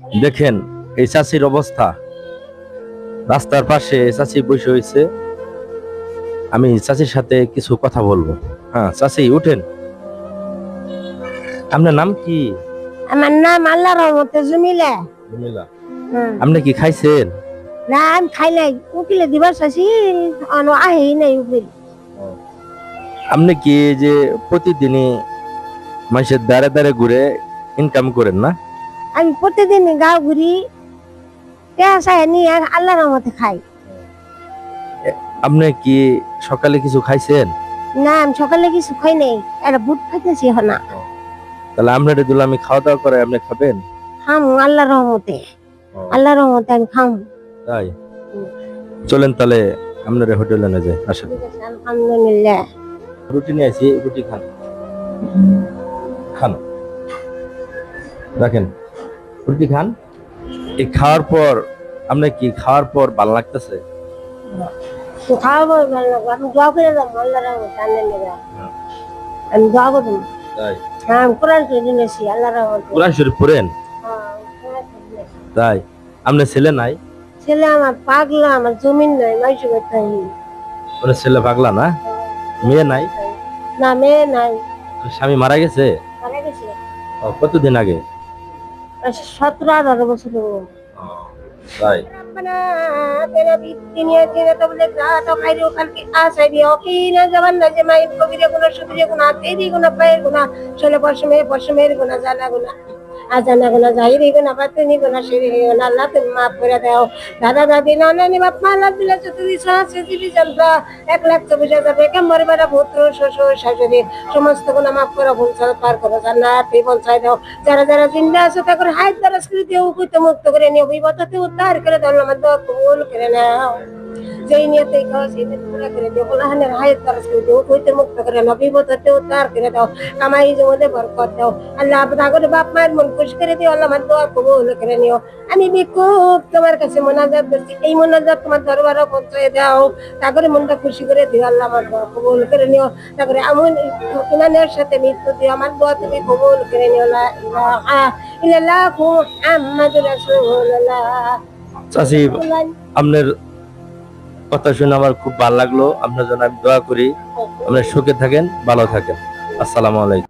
দেখেন এই চাষির অবস্থা। রাস্তার পাশে চাষি বসে হয়েছে আমি চাষির সাথে কিছু কথা বলব। হ্যাঁ চাষি উঠেন। আপনার নাম কি? আমার নাম আল্লাহ রহমতে জমিলা। হ্যাঁ। আপনি কি খাইছেন? না আমি খাই নাই। উকিলে দিবার চাইছি অন আহি নাই উকিল। আপনি কি যে প্রতিদিনই মানুষের দ্বারে দ্বারে ঘুরে ইনকাম করেন না? আমি প্রতিদিন গাঁও ঘুরি পেঁচা নিয়ে আল্লাহ রহমতে খাই। আপনি কি সকালে কিছু খাইছেন? না আমি সকালে কিছু খাই নাই একটা বুট খাইতেছি না। তাহলে আপনার দিলে আমি খাওয়া দাওয়া করে আপনি খাবেন? খাম আল্লাহ রহমতে। আল্লাহ রহমতে আমি খাম। তাই? চলেন তাহলে আপনার হোটেলে নিয়ে যাই আসেন। আলহামদুলিল্লাহ। রুটি নিয়ে আসি রুটি খান। খান। রাখেন। রুটি খান? এই খাওয়ার পর আপনি কি খাওয়ার পর ভালো লাগতেছে? ভালো লাগবে। আমি দোয়া করে দেবো আল্লাহ রহমতে আলহামদুলিল্লাহ আমি দোয়া করব। হ্যাঁ আমি কোরআন শরীফ নিয়েছি আল্লাহ রহমতে। কোরআন শরীফ পড়েন? হ্যাঁ। তাই? আপনার ছেলে নাই? ছেলে আমার পাগলা আমার জমিন নাই মাইসু ছেলে পাগলা না? মেয়ে নাই? না মেয়ে নাই। স্বামী মারা গেছে? মারা গেছে। কতদিন আগে? সতেরো আঠারো বছর তাই? তেরা বৃত্তি নিয়েছে তো বলে তো খাইরে ওখানকে আশাই দিয়ে ওকে না যাবার না যে মায়ের কবিরে গুণা সুবিরে গুণা তেরি গুণা পায়ের গুণা ষোলো পশমের পশমের গুণা জানা গুণা। আজানা গুনা জাহিরি গুনা বাতিনি গুনা শিরি গুনা আল্লাহ তুমি মাফ করে দাও। দাদা, দাদি, নানা, নি, বাপ, মা লাভ দিলে চতুর্দি সাহসে জীবি জনতা এক লাখ চব্বিশ হাজার বেকার মরিবারা পুত্র, শ্বশুর, শাশুড়ি, সমস্ত গুনা মাফ করে, ভুল ছাড়া পার করো, জান্নাত এই পৌঁছায় দাও। যারা যারা জিন্দা আছে তা করে হাত দ্বারা স্মৃতি উপকৃত মুক্ত করে উদ্ধার করে দাও নাও বিপদতে উদ্ধার করে দাও। কামাই জমতে বরকত দাও। আল্লাহ আপনার বাপ মায়ের মন খুশি করে দিও। আল্লাহ আমার দোয়া কবুল করে নিও। আমি বিক্ষোভ তোমার কাছে মোনাজাত করছি। এই মোনাজাত তোমার দরবারে পৌঁছে দাও। তারপরে মনটা খুশি করে দিও। আল্লাহ আমার দোয়া কবুল করে নিও। তারপরে এমন ইমানের সাথে মৃত্যু দিও। আমার দোয়া তুমি কবুল করে নিও। ইল্লাল্লাহু মুহাম্মাদুর রাসূলুল্লাহ। চাষি আপনার কথা শুনে আমার খুব ভালো লাগল। আপনার জন্য আমি দোয়া করি। আপনার সুখে থাকেন, ভালো থাকেন। আসসালামু আলাইকুম।